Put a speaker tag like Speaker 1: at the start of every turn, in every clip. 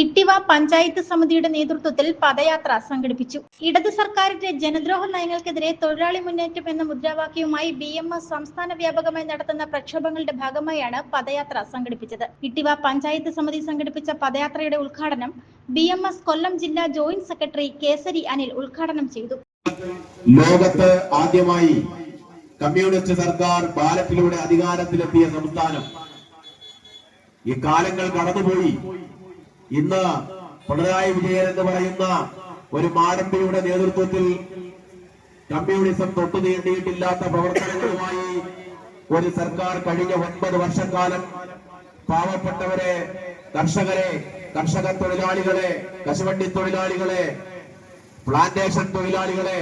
Speaker 1: ഇട്ടിവ പഞ്ചായത്ത് സമിതിയുടെ നേതൃത്വത്തിൽ പദയാത്ര സംഘടിപ്പിച്ചു. ഇടത് സർക്കാരിന്റെ ജനദ്രോഹ നയങ്ങൾക്കെതിരെ തൊഴിലാളി മുന്നേറ്റം എന്ന മുദ്രാവാക്യവുമായി ബി എം എസ് സംസ്ഥാന വ്യാപകമായി നടത്തുന്ന പ്രക്ഷോഭങ്ങളുടെ ഭാഗമായാണ് പദയാത്ര സംഘടിപ്പിച്ചത്. ഇട്ടിവ പഞ്ചായത്ത് സമിതി സംഘടിപ്പിച്ച പദയാത്രയുടെ ഉദ്ഘാടനം ബി എം എസ് കൊല്ലം ജില്ലാ ജോയിന്റ് സെക്രട്ടറി കേസരി അനിൽ ഉദ്ഘാടനം ചെയ്തു.
Speaker 2: ലോകത്ത് ആദ്യമായി കമ്മ്യൂണിസ്റ്റ് സർക്കാർ ബാലറ്റിലൂടെ അധികാരത്തിലെത്തിയ സംസ്ഥാനം ഈ കാലങ്ങൾ കടന്നുപോയി. ഇന്ന് പിണറായി വിജയൻ എന്ന് പറയുന്ന ഒരു മാടമ്പിയുടെ നേതൃത്വത്തിൽ കമ്മ്യൂണിസം തൊട്ടു നീണ്ടിയിട്ടില്ലാത്ത പ്രവർത്തനങ്ങളുമായി ഒരു സർക്കാർ കഴിഞ്ഞ ഒൻപത് വർഷക്കാലം പാവപ്പെട്ടവരെ കർഷകരെ കർഷക തൊഴിലാളികളെ കശുവണ്ടി തൊഴിലാളികളെ പ്ലാന്റേഷൻ തൊഴിലാളികളെ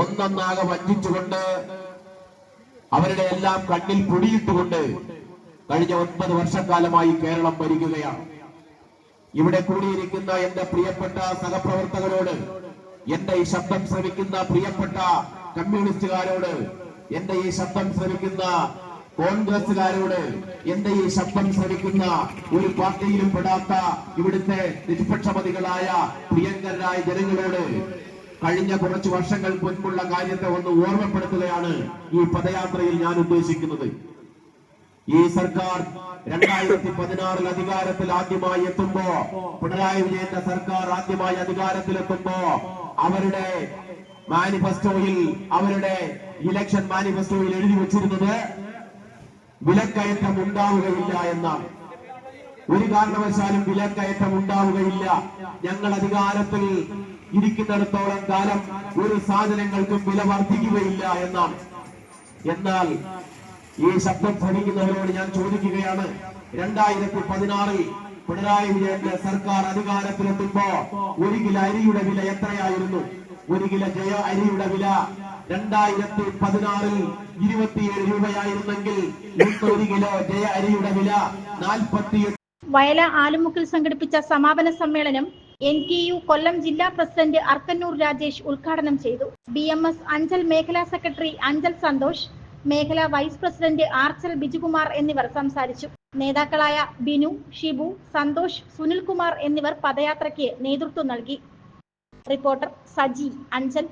Speaker 2: ഒന്നൊന്നാകെ വഞ്ചിച്ചുകൊണ്ട് അവരുടെ എല്ലാം കണ്ണിൽ പൊടിയിട്ടുകൊണ്ട് കഴിഞ്ഞ ഒൻപത് വർഷക്കാലമായി കേരളം ഭരിക്കുകയാണ്. ഇവിടെ കൂടിയിരിക്കുന്ന എന്റെ പ്രിയപ്പെട്ട സഹപ്രവർത്തകരോട് എന്റെ ഈ ശബ്ദം ശ്രമിക്കുന്ന പ്രിയപ്പെട്ട കമ്മ്യൂണിസ്റ്റുകാരോട് എന്റെ ഈ ശബ്ദം ശ്രമിക്കുന്ന കോൺഗ്രസുകാരോട് എന്റെ ഈ ശബ്ദം ശ്രമിക്കുന്ന ഒരു പാർട്ടിയിലും പെടാത്ത ഇവിടുത്തെ നിഷ്പക്ഷമതികളായ പ്രിയങ്കരായ ജനങ്ങളോട് കഴിഞ്ഞ കുറച്ച് വർഷങ്ങൾ മുൻപുള്ള കാര്യത്തെ ഒന്ന് ഓർമ്മപ്പെടുത്തുകയാണ് ഈ പദയാത്രയിൽ ഞാൻ ഉദ്ദേശിക്കുന്നത്. ഈ സർക്കാർ രണ്ടായിരത്തി പതിനാറിൽ അധികാരത്തിൽ ആദ്യമായി എത്തുമ്പോ പിണറായി വിജയന്റെ സർക്കാർ ആദ്യമായി അധികാരത്തിലെത്തുമ്പോ അവരുടെ മാനിഫെസ്റ്റോയിൽ അവരുടെ ഇലക്ഷൻ മാനിഫെസ്റ്റോയിൽ എഴുതി വെച്ചിരുന്നത് വിലക്കയറ്റം ഉണ്ടാവുകയില്ല എന്നാണ്. ഒരു കാരണവശാലും വിലക്കയറ്റം ഉണ്ടാവുകയില്ല. ഞങ്ങൾ അധികാരത്തിൽ ഇരിക്കുന്നിടത്തോളം കാലം ഒരു സാധനങ്ങൾക്കും വില വർദ്ധിക്കുകയില്ല എന്നാണ്. എന്നാൽ ഈ ശബ്ദം ധനിക്കുന്നവരോട് ഞാൻ ചോദിക്കുകയാണ്. രണ്ടായിരത്തി പതിനാറിൽ പിണറായി വിജയന്റെ സർക്കാർ അധികാരത്തിലെത്തുമ്പോ ഒരു കിലോ അരിയുടെ വില എത്രയായിരുന്നു? ഒരു കിലോ ജയ അരിയുടെ വില രണ്ടായിരത്തി പതിനാറിൽ ഇരുപത്തിയേഴ് രൂപയായിരുന്നെങ്കിൽ ഒരു കിലോ ജയ അരിയുടെ വില നാൽപ്പത്തി
Speaker 1: വയല ആലുമുക്കിൽ സംഘടിപ്പിച്ച സമാപന സമ്മേളനം എൻ ടി യു കൊല്ലം ജില്ലാ പ്രസിഡന്റ് അർക്കന്നൂർ രാജേഷ് ഉദ്ഘാടനം ചെയ്തു. ബി എം എസ് അഞ്ചൽ മേഖലാ സെക്രട്ടറി അഞ്ചൽ സന്തോഷ് മേഖലാ വൈസ് പ്രസിഡന്റ് ആർച്ചൽ ബിജുകുമാർ എന്നിവർ സംസാരിച്ചു. നേതാക്കളായ ബിനു ഷിബു സന്തോഷ് സുനിൽകുമാർ എന്നിവർ പദയാത്രയ്ക്ക് നേതൃത്വം നൽകി. Reporter Saji Anchal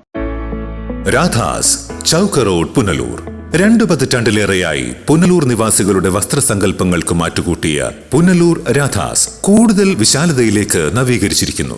Speaker 3: Radhas Chowk road Punalur. രണ്ടു പതിറ്റാണ്ടിലേറെയായി പുനലൂർ നിവാസികളുടെ വസ്ത്രസങ്കല്പങ്ങൾക്ക് മാറ്റുകൂട്ടിയ പുനലൂർ രാധാസ് കൂടുതൽ വിശാലതയിലേക്ക് നവീകരിച്ചിരിക്കുന്നു.